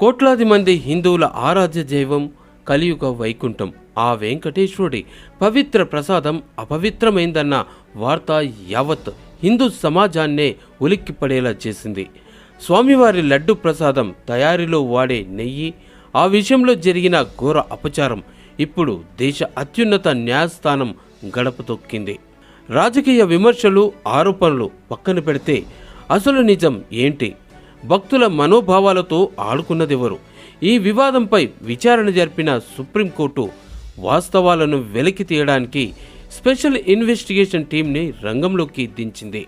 కోట్లాది మంది హిందువుల ఆరాధ్య దైవం కలియుగ వైకుంఠం. ఆ వెంకటేశ్వరుడి పవిత్ర ప్రసాదం అపవిత్రమైందన్న వార్త యావత్ హిందూ సమాజాన్నే ఉలిక్కిపడేలా చేసింది. స్వామివారి లడ్డు ప్రసాదం తయారీలో వాడే నెయ్యి ఆ విషయంలో జరిగిన ఘోర అపచారం ఇప్పుడు దేశ అత్యున్నత న్యాయస్థానం గడప తొక్కింది. రాజకీయ విమర్శలు ఆరోపణలు పక్కన పెడితే అసలు నిజం ఏంటి? భక్తుల మనోభావాలతో ఆడుకున్నదెవరు? ఈ వివాదంపై విచారణ జరిపిన సుప్రీంకోర్టు వాస్తవాలను వెలికి తీయడానికి స్పెషల్ ఇన్వెస్టిగేషన్ టీంని రంగంలోకి దించింది.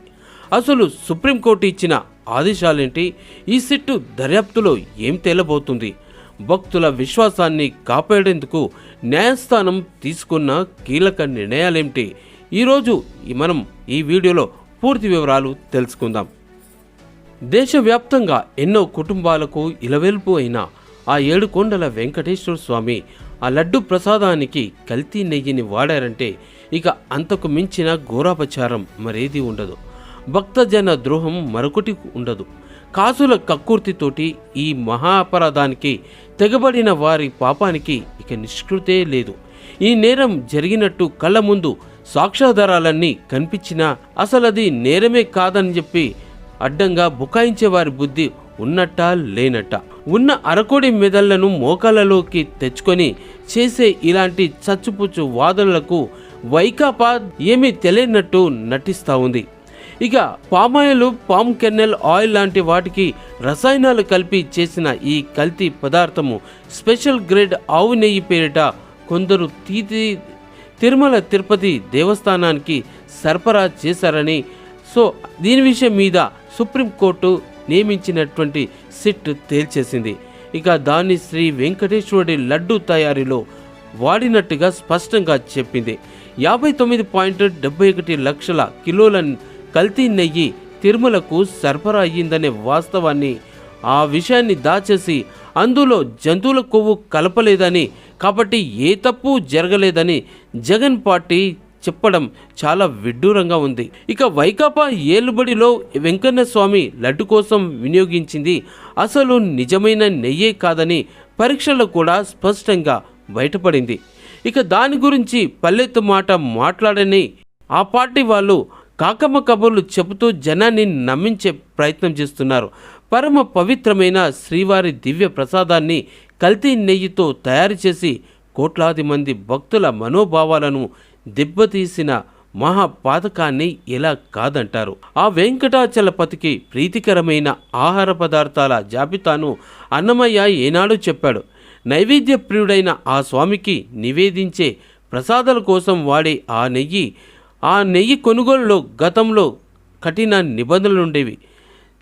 అసలు సుప్రీంకోర్టు ఇచ్చిన ఆదేశాలేంటి? ఈ సిట్టు దర్యాప్తులో ఏం తేలబోతుంది? భక్తుల విశ్వాసాన్ని కాపాడేందుకు న్యాయస్థానం తీసుకున్న కీలక నిర్ణయాలేమిటి ఈరోజు మనం ఈ వీడియోలో పూర్తి వివరాలు తెలుసుకుందాం. దేశవ్యాప్తంగా ఎన్నో కుటుంబాలకు ఇలవెల్పు అయిన ఆ ఏడుకొండల వెంకటేశ్వర స్వామి ఆ లడ్డు ప్రసాదానికి కల్తీ నెయ్యిని వాడారంటే ఇక అంతకు మించిన ఘోరాపచారం మరేది ఉండదు. భక్తజన ద్రోహం మరొకటి ఉండదు. కాసుల కక్కుర్తితోటి ఈ మహా అపరాధానికి తెగబడిన వారి పాపానికి ఇక నిష్కృతే లేదు. ఈ నేరం జరిగినట్టు కళ్ళ ముందు సాక్ష్యాధారాలన్నీ కనిపించినా అసలది నేరమే కాదని చెప్పి అడ్డంగా బుకాయించే వారి బుద్ధి ఉన్నట్టా లేనట్ట. ఉన్న అరకోడి మెదళ్ళను మోకాలలోకి తెచ్చుకొని చేసే ఇలాంటి చచ్చుపుచ్చు వాదనలకు వైకాపా ఏమీ తెలియనట్టు నటిస్తూ ఉంది. ఇక పామాయిల్ పామ్ కెన్నెల్ ఆయిల్ లాంటి వాటికి రసాయనాలు కలిపి చేసిన ఈ కల్తీ పదార్థము స్పెషల్ గ్రేడ్ ఆవు నెయ్యి పేరిట కొందరు తీతి తిరుమల తిరుపతి దేవస్థానానికి సరఫరా చేశారని సో దీని విషయం మీద సుప్రీంకోర్టు నియమించినటువంటి సిట్ తేల్చేసింది. ఇక దాన్ని శ్రీ వెంకటేశ్వరుడి లడ్డు తయారీలో వాడినట్టుగా స్పష్టంగా చెప్పింది. యాభై తొమ్మిది పాయింట్ డెబ్బై ఒకటి లక్షల కిలోల కల్తీ నెయ్యి తిరుమలకు సరఫరా అయ్యిందనే వాస్తవాన్ని ఆ విషయాన్ని దాచేసి అందులో జంతువుల కొవ్వు కలపలేదని కాబట్టి ఏ తప్పు జరగలేదని జగన్ పార్టీ చెప్పడం చాలా విడ్డూరంగా ఉంది. ఇక వైకాపా ఏలుబడిలో వెంకన్న స్వామి లడ్డు కోసం వినియోగించింది అసలు నిజమైన నెయ్యే కాదని పరీక్షల్లో కూడా స్పష్టంగా బయటపడింది. ఇక దాని గురించి పల్లెత్తు మాట మాట్లాడని ఆ పార్టీ వాళ్ళు కాకమ్మ కబుర్లు చెబుతూ జనాన్ని నమ్మించే ప్రయత్నం చేస్తున్నారు. పరమ పవిత్రమైన శ్రీవారి దివ్య ప్రసాదాన్ని కల్తీ నెయ్యితో తయారు చేసి కోట్లాది మంది భక్తుల మనోభావాలను దెబ్బతీసిన మహాపాతకాన్ని ఎలా కాదంటారు. ఆ వెంకటాచలపతికి ప్రీతికరమైన ఆహార పదార్థాల జాబితాను అన్నమయ్య ఏనాడు చెప్పాడు. నైవేద్య ప్రియుడైన ఆ స్వామికి నివేదించే ప్రసాదాల కోసం వాడే ఆ నెయ్యి ఆ నెయ్యి కొనుగోలులో గతంలో కఠిన నిబంధనలుండేవి.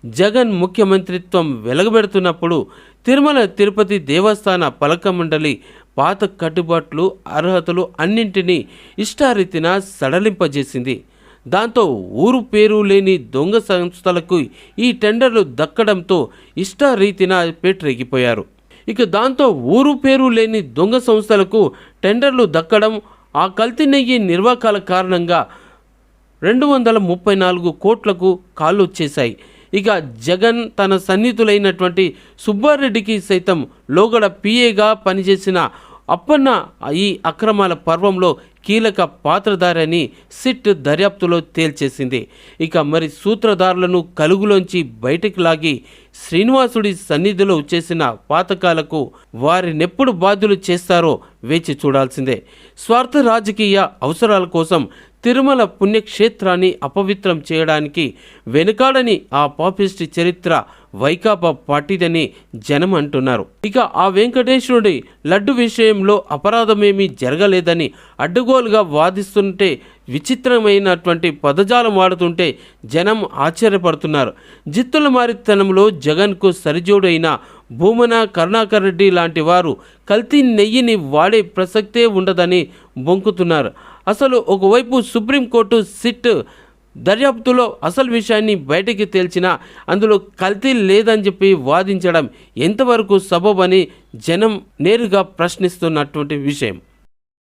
జగన్ ముఖ్యమంత్రిత్వం వెలగబెడుతున్నప్పుడు తిరుమల తిరుపతి దేవస్థాన పలక మండలి పాత కట్టుబాట్లు అర్హతలు అన్నింటినీ ఇష్టారీతిన సడలింపజేసింది. దాంతో ఊరు పేరు లేని దొంగ సంస్థలకు ఈ టెండర్లు దక్కడంతో ఇష్టారీతిన పేటరెగిపోయారు. ఇక దాంతో ఊరు పేరు లేని దొంగ సంస్థలకు టెండర్లు దక్కడం ఆ కల్తీ నెయ్యి నిర్వాకాల కారణంగా రెండు వందల ముప్పై నాలుగు కోట్లకు కాళ్ళు వచ్చేశాయి ఇక జగన్ తన సన్నిహితులైనటువంటి సుబ్బారెడ్డికి సైతం లోగడ పిఏగా పనిచేసిన అప్పన్న ఈ అక్రమాల పర్వంలో కీలక పాత్రధారని సిట్ దర్యాప్తులో తేల్చేసింది. ఇక మరి సూత్రధారులను కలుగులోంచి బయటకు లాగి శ్రీనివాసుడి సన్నిధిలో చేసిన పాతకాలకు వారినెప్పుడు బాధ్యులు చేస్తారో వేచి చూడాల్సిందే. స్వార్థ రాజకీయ అవసరాల కోసం తిరుమల పుణ్యక్షేత్రాన్ని అపవిత్రం చేయడానికి వెనుకాడని ఆ పాపిస్ట్ చరిత్ర వైకాపా పార్టీదని జనం అంటున్నారు. ఇక ఆ వెంకటేశ్వరుడి లడ్డు విషయంలో అపరాధమేమీ జరగలేదని అడ్డుగోలుగా వాదిస్తుంటే విచిత్రమైనటువంటి పదజాలం వాడుతుంటే జనం ఆశ్చర్యపడుతున్నారు. జిత్తుల మారితనంలో జగన్కు సరిజోడైన భూమన కరుణాకర్ రెడ్డి లాంటి వారు కల్తీ నెయ్యిని వాడే ప్రసక్తే ఉండదని బొంకుతున్నారు. అసలు ఒకవైపు సుప్రీంకోర్టు సిట్ దర్యాప్తులో అసలు విషయాన్ని బయటికి తేల్చినా అందులో కల్తీ లేదని చెప్పి వాదించడం ఎంతవరకు సబబని జనం నేరుగా ప్రశ్నిస్తున్నటువంటి విషయం.